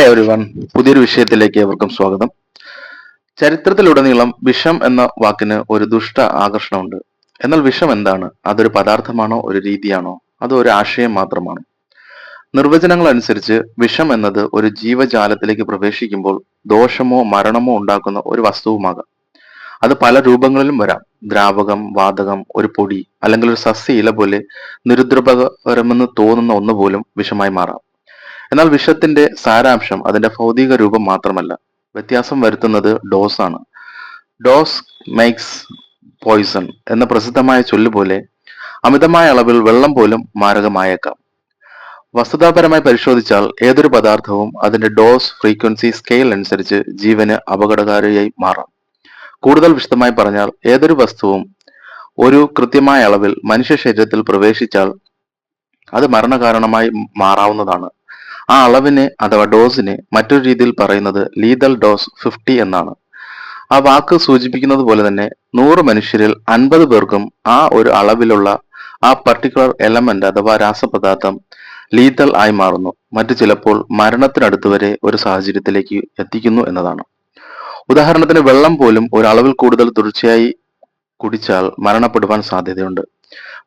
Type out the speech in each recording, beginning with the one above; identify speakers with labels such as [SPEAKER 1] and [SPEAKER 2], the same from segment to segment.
[SPEAKER 1] Hi every one പുതിയൊരു വിഷയത്തിലേക്ക് ഏവർക്കും സ്വാഗതം. ചരിത്രത്തിലുടനീളം വിഷം എന്ന വാക്കിന് ഒരു ദുഷ്ട ആകർഷണമുണ്ട്. എന്നാൽ വിഷം എന്താണ്? അതൊരു പദാർത്ഥമാണോ? ഒരു രീതിയാണോ? അതോ ഒരു ആശയം മാത്രമാണോ? നിർവചനങ്ങൾ അനുസരിച്ച് വിഷം എന്നത് ഒരു ജീവജാലത്തിലേക്ക് പ്രവേശിക്കുമ്പോൾ ദോഷമോ മരണമോ ഉണ്ടാക്കുന്ന ഒരു വസ്തുവുമാകാം. അത് പല രൂപങ്ങളിലും വരാം. ദ്രാവകം വാതകം ഒരു പൊടി അല്ലെങ്കിൽ ഒരു സസ്യ ഇല പോലെ നിരുദ്രപകരമെന്ന് തോന്നുന്ന ഒന്ന് പോലും വിഷമായി മാറാം. എന്നാൽ വിഷത്തിന്റെ സാരാംശം അതിന്റെ ഭൗതിക രൂപം മാത്രമല്ല. വ്യത്യാസം വരുത്തുന്നത് ഡോസ് ആണ്. ഡോസ് മേക്സ് പോയിസൺ എന്ന പ്രസിദ്ധമായ ചൊല്ലുപോലെ അമിതമായ അളവിൽ വെള്ളം പോലും മാരകമായേക്കാം. വസ്തുതാപരമായി പരിശോധിച്ചാൽ ഏതൊരു പദാർത്ഥവും അതിന്റെ ഡോസ് ഫ്രീക്വൻസി സ്കെയിൽ അനുസരിച്ച് ജീവന് അപകടകാരിയായി മാറാം. കൂടുതൽ വിശദമായി പറഞ്ഞാൽ ഏതൊരു വസ്തുവും ഒരു കൃത്യമായ അളവിൽ മനുഷ്യ ശരീരത്തിൽ പ്രവേശിച്ചാൽ അത് മരണകാരണമായി മാറാവുന്നതാണ്. ആ അളവിനെ അഥവാ ഡോസിനെ മറ്റൊരു രീതിയിൽ പറയുന്നത് ലീതൽ ഡോസ് ഫിഫ്റ്റി എന്നാണ്. ആ വാക്ക് സൂചിപ്പിക്കുന്നത് പോലെ തന്നെ നൂറ് മനുഷ്യരിൽ അൻപത് പേർക്കും ആ ഒരു അളവിലുള്ള ആ പർട്ടിക്കുലർ എലമെന്റ് അഥവാ രാസപദാർത്ഥം ലീതൽ ആയി മാറുന്നു. മറ്റു ചിലപ്പോൾ മരണത്തിനടുത്ത് വരെ ഒരു സാഹചര്യത്തിലേക്ക് എത്തിക്കുന്നു എന്നതാണ്. ഉദാഹരണത്തിന് വെള്ളം പോലും ഒരു അളവിൽ കൂടുതൽ തുടർച്ചയായി കുടിച്ചാൽ മരണപ്പെടുവാൻ സാധ്യതയുണ്ട്.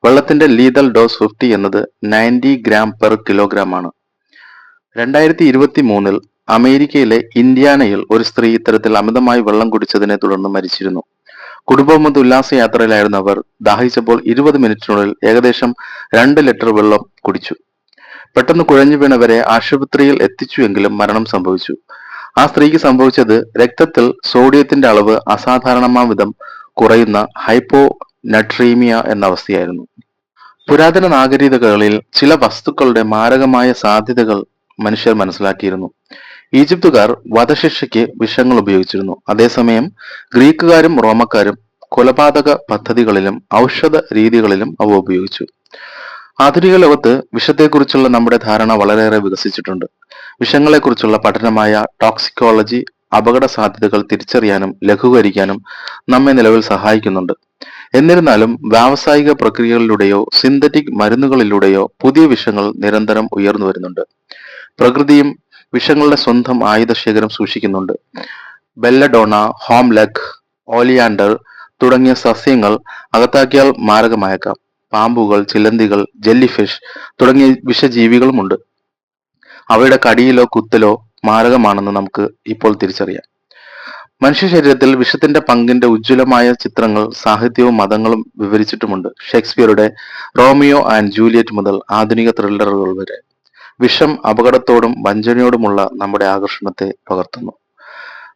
[SPEAKER 1] വെള്ളത്തിന്റെ ലീതൽ ഡോസ് ഫിഫ്റ്റി എന്നത് നയന്റി ഗ്രാം പെർ കിലോഗ്രാം ആണ്. രണ്ടായിരത്തി ഇരുപത്തി മൂന്നിൽ അമേരിക്കയിലെ ഇന്ത്യാനയിൽ ഒരു സ്ത്രീ ഇത്തരത്തിൽ അമിതമായി വെള്ളം കുടിച്ചതിനെ തുടർന്ന് മരിച്ചിരുന്നു. കുടുംബമൊത്ത് ഉല്ലാസയാത്രയിലായിരുന്ന അവർ ദാഹിച്ചപ്പോൾ ഇരുപത് മിനിറ്റിനുള്ളിൽ ഏകദേശം രണ്ട് ലിറ്റർ വെള്ളം കുടിച്ചു. പെട്ടെന്ന് കുഴഞ്ഞു വീണവരെ ആശുപത്രിയിൽ എത്തിച്ചുവെങ്കിലും മരണം സംഭവിച്ചു. ആ സ്ത്രീക്ക് സംഭവിച്ചത് രക്തത്തിൽ സോഡിയത്തിന്റെ അളവ് അസാധാരണമാം വിധം കുറയുന്ന ഹൈപ്പോ നട്രീമിയ എന്ന അവസ്ഥയായിരുന്നു. പുരാതന നാഗരികതകളിൽ ചില വസ്തുക്കളുടെ മാരകമായ സാധ്യതകൾ മനുഷ്യർ മനസ്സിലാക്കിയിരുന്നു. ഈജിപ്തുകാർ വധശിക്ഷയ്ക്ക് വിഷങ്ങൾ ഉപയോഗിച്ചിരുന്നു. അതേസമയം ഗ്രീക്കുകാരും റോമക്കാരും കൊലപാതക പദ്ധതികളിലും ഔഷധ രീതികളിലും അവ ഉപയോഗിച്ചു. ആധുനിക ലോകത്ത് വിഷത്തെക്കുറിച്ചുള്ള നമ്മുടെ ധാരണ വളരെയേറെ വികസിച്ചിട്ടുണ്ട്. വിഷങ്ങളെക്കുറിച്ചുള്ള പഠനമായ ടോക്സിക്കോളജി അപകട സാധ്യതകൾ തിരിച്ചറിയാനും ലഘൂകരിക്കാനും നമ്മെ നിലവിൽ സഹായിക്കുന്നുണ്ട്. എന്നിരുന്നാലും വ്യാവസായിക പ്രക്രിയകളിലൂടെയോ സിന്തറ്റിക് മരുന്നുകളിലൂടെയോ പുതിയ വിഷങ്ങൾ നിരന്തരം ഉയർന്നു വരുന്നുണ്ട്. പ്രകൃതിയും വിഷങ്ങളുടെ സ്വന്തം ആയുധശേഖരം സൂക്ഷിക്കുന്നുണ്ട്. ബെല്ലഡോണ ഹോംലക് ഓലിയാണ്ടർ തുടങ്ങിയ സസ്യങ്ങൾ അകത്താക്കിയാൽ മാരകമായേക്കാം. പാമ്പുകൾ ചിലന്തികൾ ജെല്ലിഫിഷ് തുടങ്ങിയ വിഷജീവികളുമുണ്ട്. അവയുടെ കടിയിലോ കുത്തലോ മാരകമാണെന്ന് നമുക്ക് ഇപ്പോൾ തിരിച്ചറിയാം. മനുഷ്യ ശരീരത്തിൽ വിഷത്തിന്റെ പങ്കിന്റെ ഉജ്ജ്വലമായ ചിത്രങ്ങൾ സാഹിത്യവും മതങ്ങളും വിവരിച്ചിട്ടുമുണ്ട്. ഷേക്സ്പിയറുടെ റോമിയോ ആൻഡ് ജൂലിയറ്റ് മുതൽ ആധുനിക ത്രില്ലറുകൾ വരെ. വിഷം അപകടത്തോടും വഞ്ചനയോടുമുള്ള നമ്മുടെ ആകർഷണത്തെ പകർത്തുന്നു.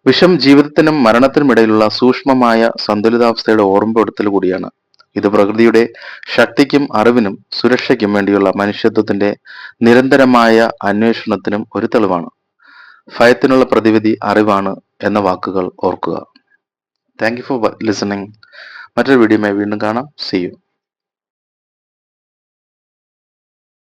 [SPEAKER 1] വിഷം ജീവിതത്തിനും മരണത്തിനും ഇടയിലുള്ള സൂക്ഷ്മമായ സന്തുലിതാവസ്ഥയുടെ ഓർമ്മപ്പെടുത്തൽ കൂടിയാണ്. ഇത് പ്രകൃതിയുടെ ശക്തിക്കും അറിവിനും സുരക്ഷയ്ക്കും വേണ്ടിയുള്ള മനുഷ്യത്വത്തിന്റെ നിരന്തരമായ അന്വേഷണത്തിനും ഒരു തെളിവാണ്. ഭയത്തിനുള്ള പ്രതിവിധി അറിവാണ് എന്ന വാക്കുകൾ ഓർക്കുക. താങ്ക് യു ഫോർ ലിസണിങ് മറ്റൊരു വീഡിയോയുമായി വീണ്ടും കാണാം. C U